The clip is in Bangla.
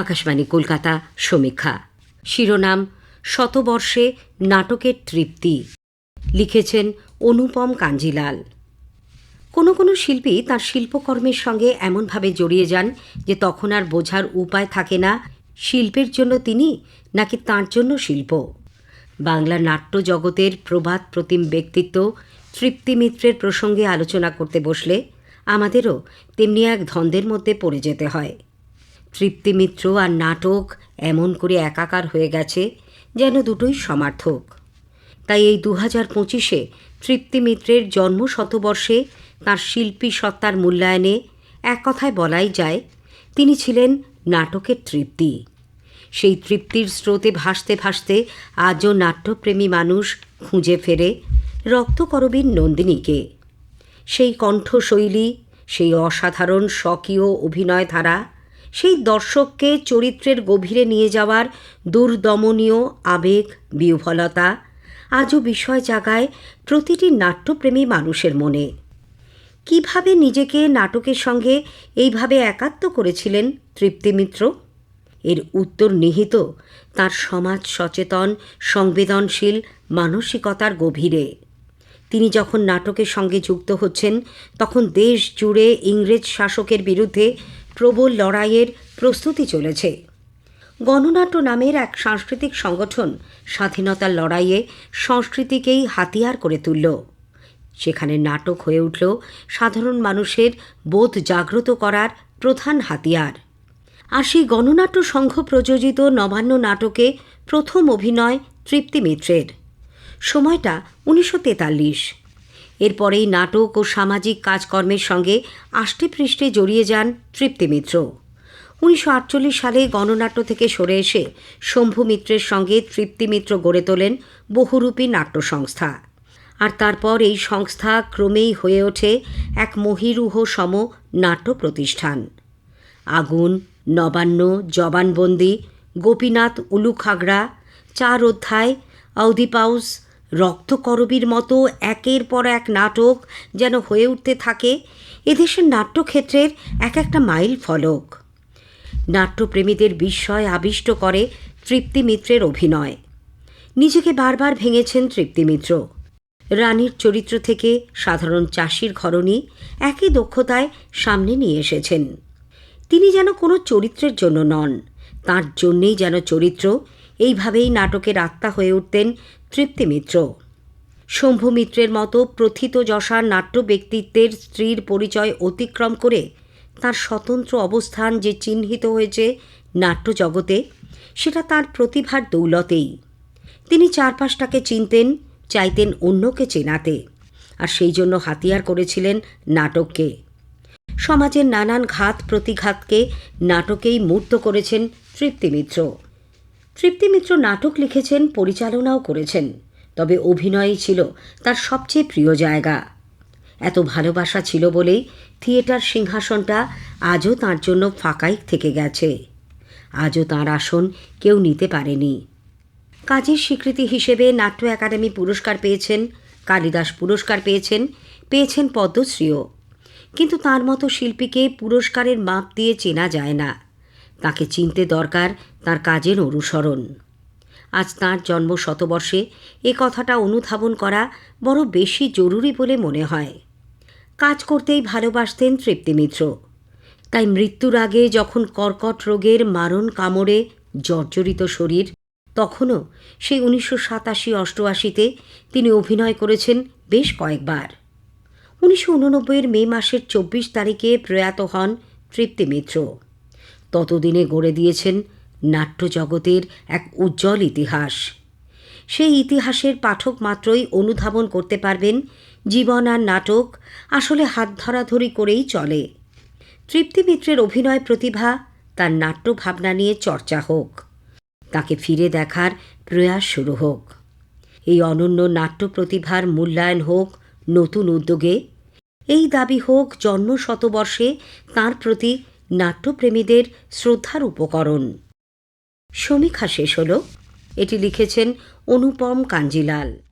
আকাশবাণী কলকাতা, সমীক্ষা। শিরোনাম, শতবর্ষে নাটকের তৃপ্তি। লিখেছেন অনুপম কাঞ্জিলাল। কোনো কোনো শিল্পী তার শিল্পকর্মের সঙ্গে এমনভাবে জড়িয়ে যান যে তখন আর বোঝার উপায় থাকে না, শিল্পের জন্য তিনি নাকি তাঁর জন্য শিল্প। বাংলা নাট্য জগতের প্রবাদ প্রতিম ব্যক্তিত্ব তৃপ্তি মিত্রের প্রসঙ্গে আলোচনা করতে বসলে আমাদেরও তেমনি এক ধন্দের মধ্যে পড়ে যেতে হয়। তৃপ্তি মিত্র আর নাটক এমন করে একাকার হয়ে গেছে যেন দুটোই সমার্থক। তাই এই দু হাজার পঁচিশে তৃপ্তি মিত্রের জন্ম শতবর্ষে তাঁর শিল্পী সত্তার মূল্যায়নে এক কথায় বলাই যায়, তিনি ছিলেন নাটকের তৃপ্তি। সেই তৃপ্তির স্রোতে ভাসতে ভাসতে আজও নাট্যপ্রেমী মানুষ খুঁজে ফেরে রক্তকরবীর নন্দিনীকে। সেই কণ্ঠশৈলী, সেই অসাধারণ স্বকীয় অভিনয় ধারা সেই দর্শককে চরিত্রের গভীরে নিয়ে যাওয়ার দুর্দমনীয় আবেগ, বিহ্বলতা আজও বিষয় জাগায় প্রতিটি নাট্যপ্রেমী মানুষের মনে। কীভাবে নিজেকে নাটকের সঙ্গে এইভাবে একাত্ম করেছিলেন তৃপ্তি মিত্র? এর উত্তর নিহিত তার সমাজ সচেতন, সংবেদনশীল, মানসিকতার গভীরে। তিনি যখন নাটকের সঙ্গে যুক্ত হচ্ছেন, তখন দেশ জুড়ে ইংরেজ শাসকের বিরুদ্ধে প্রবল লড়াইয়ের প্রস্তুতি চলেছে। গণনাট্য নামের এক সাংস্কৃতিক সংগঠন স্বাধীনতার লড়াইয়ে সংস্কৃতিকেই হাতিয়ার করে তুলল। সেখানে নাটক হয়ে উঠল সাধারণ মানুষের বোধ জাগ্রত করার প্রধান হাতিয়ার। আর সেই গণনাট্য সংঘ প্রযোজিত নবান্ন নাটকে প্রথম অভিনয় তৃপ্তি মিত্রের। সময়টা উনিশশো তেতাল্লিশ। এরপরেই নাটক ও সামাজিক কাজকর্মের সঙ্গে আষ্টেপৃষ্ঠে জড়িয়ে যান তৃপ্তি মিত্র। উনিশশো আটচল্লিশ সালে গণনাট্য থেকে সরে এসে শম্ভু মিত্রের সঙ্গে তৃপ্তি মিত্র গড়ে তোলেন বহুরূপী নাট্য সংস্থা। আর তারপর এই সংস্থা ক্রমেই হয়ে ওঠে এক মহিরুহ সম নাট্য প্রতিষ্ঠান। আগুন, নবান্ন, জবানবন্দি, গোপীনাথ উলুখাগড়া, চার অধ্যায় অউদিপাউস রক্তকরবীর মতো একের পর এক নাটক যেন হয়ে উঠতে থাকে এদেশের নাট্যক্ষেত্রের এক একটা মাইল ফলক। নাট্যপ্রেমীদের বিস্ময় আবিষ্ট করে তৃপ্তি মিত্রের অভিনয়। নিজেকে বারবার ভেঙেছেন তৃপ্তি মিত্র। রানীর চরিত্র থেকে সাধারণ চাষির ঘরণী একই দক্ষতায় সামনে নিয়ে এসেছেন। তিনি যেন কোনো চরিত্রের জন্য নন, তার জন্যেই যেন চরিত্র এইভাবেই নাটকের আত্মা হয়ে উঠতেন তৃপ্তি মিত্র। শম্ভু মিত্রের মতো প্রথিত যশার নাট্য ব্যক্তিত্বের স্ত্রীর পরিচয় অতিক্রম করে তার স্বতন্ত্র অবস্থান যে চিহ্নিত হয়েছে নাট্য জগতে, সেটা তার প্রতিভার দৌলতেই। তিনি চারপাশটাকে চিনতেন, চাইতেন অন্যকে চেনাতে, আর সেই জন্য হাতিয়ার করেছিলেন নাটককে। সমাজের নানান ঘাত প্রতিঘাতকে নাটকেই মূর্ত করেছেন তৃপ্তি মিত্র। তৃপ্তি মিত্র নাটক লিখেছেন, পরিচালনাও করেছেন। তবে অভিনয়ই ছিল তার সবচেয়ে প্রিয় জায়গা। এত ভালোবাসা ছিল বলেই থিয়েটার সিংহাসনটা আজও তার জন্য ফাঁকাই থেকে গেছে। আজও তাঁর আসন কেউ নিতে পারেনি। কাজের স্বীকৃতি হিসেবে নাট্য একাডেমি পুরস্কার পেয়েছেন, কালিদাস পুরস্কার পেয়েছেন পেয়েছেন পদ্মশ্রীও। কিন্তু তার মতো শিল্পীকে পুরস্কারের মাপ দিয়ে চেনা যায় না। তাকে চিনতে দরকার তার কাজের অনুসরণ। আজ তাঁর জন্ম শতবর্ষে এ কথাটা অনুধাবন করা বড় বেশি জরুরি বলে মনে হয়। কাজ করতেই ভালোবাসতেন তৃপ্তি মিত্র। তাই মৃত্যুর আগে যখন কর্কট রোগের মারণ কামড়ে জর্জরিত শরীর, তখনও সেই উনিশশো সাতাশি অষ্টআশিতে তিনি অভিনয় করেছেন বেশ কয়েকবার। উনিশশো উননব্বইয়ের মে মাসের চব্বিশ তারিখে প্রয়াত হন তৃপ্তি মিত্র। ততদিনে গড়ে দিয়েছেন নাট্যজগতের এক উজ্জ্বল ইতিহাস। সেই ইতিহাসের পাঠক মাত্রই অনুধাবন করতে পারবেন জীবন আর নাটক আসলে হাত ধরাধরি করেই চলে। তৃপ্তি মিত্রের অভিনয় প্রতিভা তার নাট্য ভাবনা নিয়ে চর্চা হোক, তাকে ফিরে দেখার প্রয়াস শুরু হোক। এই অনন্য নাট্য প্রতিভার মূল্যায়ন হোক, নতুন উদ্যোগে, এই দাবি হোক জন্ম শতবর্ষে তাঁর প্রতি নাট্যপ্রেমীদের শ্রদ্ধার উপকরণ। সমীক্ষা শেষ হল। এটি লিখেছেন অনুপম কাঞ্জিলাল।